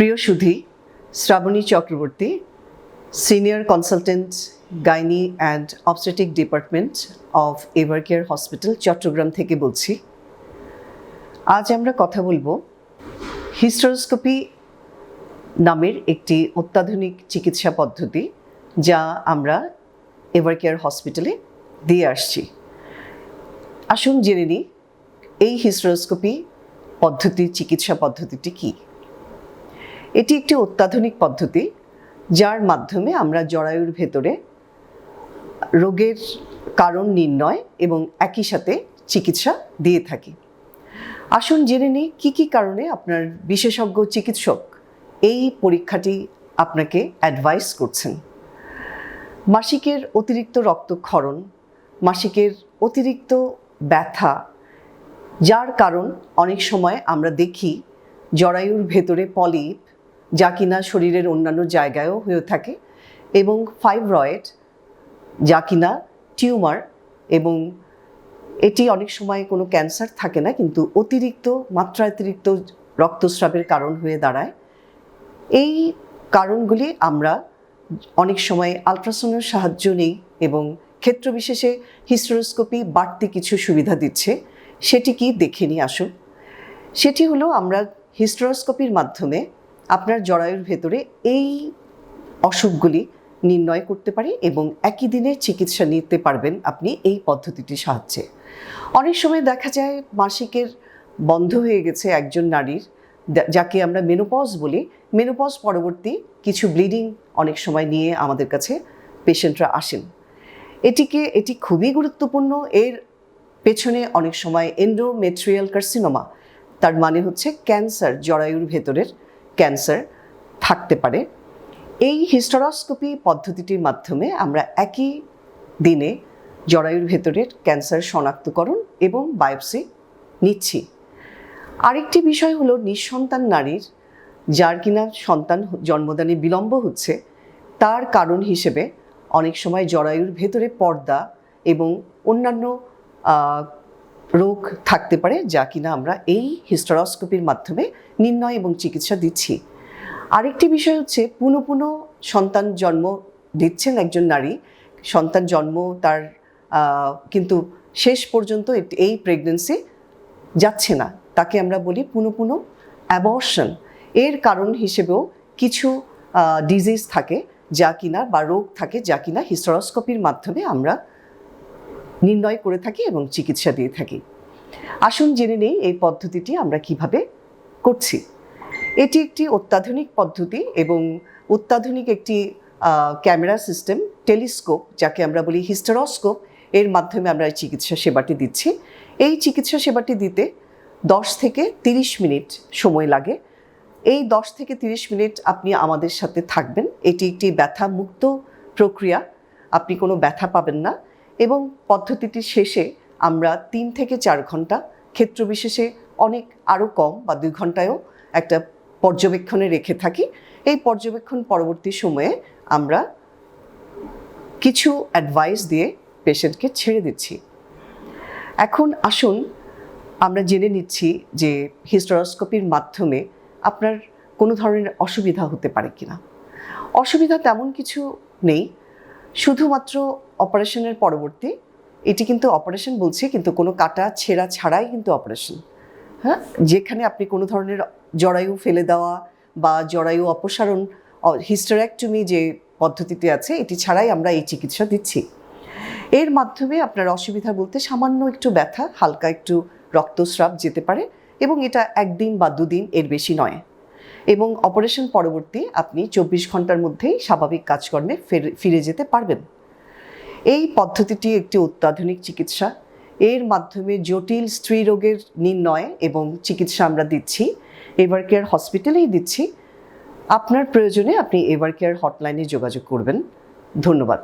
প্রিয় সুধী, Shrabani Chakraborty, senior consultant, gynae and obstetric department of Evercare hospital, Chittagong থেকে বলছি। আজ আমরা কথা বলব হিস্টোস্কোপি নামের একটি অত্যাধুনিক চিকিৎসা পদ্ধতি যা আমরা এভার কেয়ার হসপিটালে দিয়ে আসছি। আসুন জেনে নিই, এই হিস্টোস্কোপি পদ্ধতি, চিকিৎসা পদ্ধতিটি কী? এটি একটি অত্যাধুনিক পদ্ধতি যার মাধ্যমে আমরা জরায়ুর ভেতরে রোগের কারণ নির্ণয় এবং একই সাথে চিকিৎসা দিয়ে থাকি। আসুন জেনে নিই কী কী কারণে আপনার বিশেষজ্ঞ চিকিৎসক এই পরীক্ষাটি আপনাকে অ্যাডভাইস করছেন। মাসিকের অতিরিক্ত রক্তক্ষরণ, মাসিকের অতিরিক্ত ব্যথা, যার কারণ অনেক সময় আমরা দেখি জরায়ুর ভেতরে পলিপ যা কিনা শরীরের অন্যান্য জায়গায়ও হয়ে থাকে, এবং ফাইব্রয়েড যা কিনা টিউমার, এবং এটি অনেক সময় কোনো ক্যান্সার থাকে না, কিন্তু অতিরিক্ত মাত্রাতিরিক্ত রক্তস্রাবের কারণ হয়ে দাঁড়ায়। এই কারণগুলি আমরা অনেক সময় আলট্রাসাউন্ডের সাহায্য নেই, এবং ক্ষেত্রবিশেষে হিস্টোস্কোপি বাড়তি কিছু সুবিধা দিচ্ছে, সেটি কি দেখে নিয়ে আসুন। সেটি হলো আমরা হিস্টোস্কোপির মাধ্যমে আপনার জরায়ুর ভেতরে এই অসুখগুলি নির্ণয় করতে পারি এবং একই দিনে চিকিৎসা নিতে পারবেন আপনি এই পদ্ধতিটির সাহায্যে। অনেক সময় দেখা যায় মাসিকের বন্ধ হয়ে গেছে একজন নারীর যাকে আমরা মেনোপজ বলি। মেনোপজ পরবর্তী কিছু ব্লিডিং অনেক সময় নিয়ে আমাদের কাছে পেশেন্টরা আসেন। এটিকে, এটি খুবই গুরুত্বপূর্ণ। এর পেছনে অনেক সময় এন্ডোমেট্রিয়াল কার্সিনোমা তার মানে হচ্ছে ক্যান্সার জরায়ুর ভেতরের ক্যান্সার থাকতে পারে। এই হিস্টোরস্কোপি পদ্ধতিটির মাধ্যমে আমরা একই দিনে জরায়ুর ভেতরের ক্যান্সার শনাক্তকরণ এবং বায়োপসি নিচ্ছি। আরেকটি বিষয় হলো নিঃসন্তান নারীর, যার কিনা সন্তান জন্মদানে বিলম্ব হচ্ছে, তার কারণ হিসেবে অনেক সময় জরায়ুর ভেতরে পর্দা এবং অন্যান্য রোগ থাকতে পারে যা কিনা আমরা এই হিস্টোরস্কোপির মাধ্যমে নির্ণয় এবং চিকিৎসা দিচ্ছি। আরেকটি বিষয় হচ্ছে, পুনঃ পুনঃ সন্তান জন্ম দিচ্ছেন একজন নারী। সন্তান জন্ম তার কিন্তু শেষ পর্যন্ত এই প্রেগনেন্সি যাচ্ছে না। তাকে আমরা বলি পুনঃ পুনঃ অ্যাবর্শন এর কারণ হিসেবেও কিছু ডিজিজ থাকে যা কিনা বা রোগ থাকে যা কিনা হিস্টোরস্কোপির মাধ্যমে আমরা নির্ণয় করে থাকি এবং চিকিৎসা দিয়ে থাকি। আসুন জেনে নেই এই পদ্ধতিটি আমরা কীভাবে করছি। এটি একটি অত্যাধুনিক পদ্ধতি এবং অত্যাধুনিক একটি ক্যামেরা সিস্টেম, টেলিস্কোপ, যাকে আমরা বলি হিস্টোরস্কোপ, এর মাধ্যমে আমরা এই চিকিৎসা সেবাটি দিচ্ছি। এই চিকিৎসা সেবাটি দিতে দশ থেকে তিরিশ মিনিট সময় লাগে। এই দশ থেকে তিরিশ মিনিট আপনি আমাদের সাথে থাকবেন। এটি একটি ব্যথা মুক্ত প্রক্রিয়া। আপনি কোনো ব্যথা পাবেন না। এবং পদ্ধতিটির শেষে আমরা তিন থেকে চার ঘণ্টা ক্ষেত্রবিশেষে অনেক আরও কম বা দুই ঘন্টায়ও একটা পর্যবেক্ষণে রেখে থাকি। এই পর্যবেক্ষণ পরবর্তী সময়ে আমরা কিছু অ্যাডভাইস দিয়ে পেশেন্টকে ছেড়ে দিচ্ছি। এখন আসুন আমরা জেনে নিচ্ছি যে হিস্টোরস্কোপির মাধ্যমে আপনার কোনো ধরনের অসুবিধা হতে পারে কিনা। অসুবিধা তেমন কিছু নেই শুধুমাত্র অপারেশনের পরবর্তী, এটি কিন্তু অপারেশন বলছি, কিন্তু কোনো কাটা, ছেঁড়া ছাড়াই কিন্তু অপারেশন। হ্যাঁ? যেখানে আপনি কোনো ধরনের জরায়ু ফেলে দেওয়া বা জরায়ু অপসারণ হিস্টোরেক্টমি যে পদ্ধতিটি আছে, এটি ছাড়াই আমরা এই চিকিৎসা দিচ্ছি। এর মাধ্যমে আপনার অসুবিধা বলতে সামান্য একটু ব্যথা, হালকা একটু রক্তস্রাব যেতে পারে এবং এটা একদিন বা দুদিন এর বেশি নয়। এবং অপারেশন পরবর্তী আপনি চব্বিশ ঘণ্টার মধ্যেই স্বাভাবিক কাজকর্মে ফের- যেতে পারবেন। এই পদ্ধতিটি একটি অত্যাধুনিক চিকিৎসা। এর মাধ্যমে জটিল স্ত্রী রোগের নির্ণয় এবং চিকিৎসা আমরা দিচ্ছি এভার কেয়ার হসপিটালেই দিচ্ছি। আপনার প্রয়োজনে আপনি এভার কেয়ার হটলাইনে যোগাযোগ করবেন। ধন্যবাদ।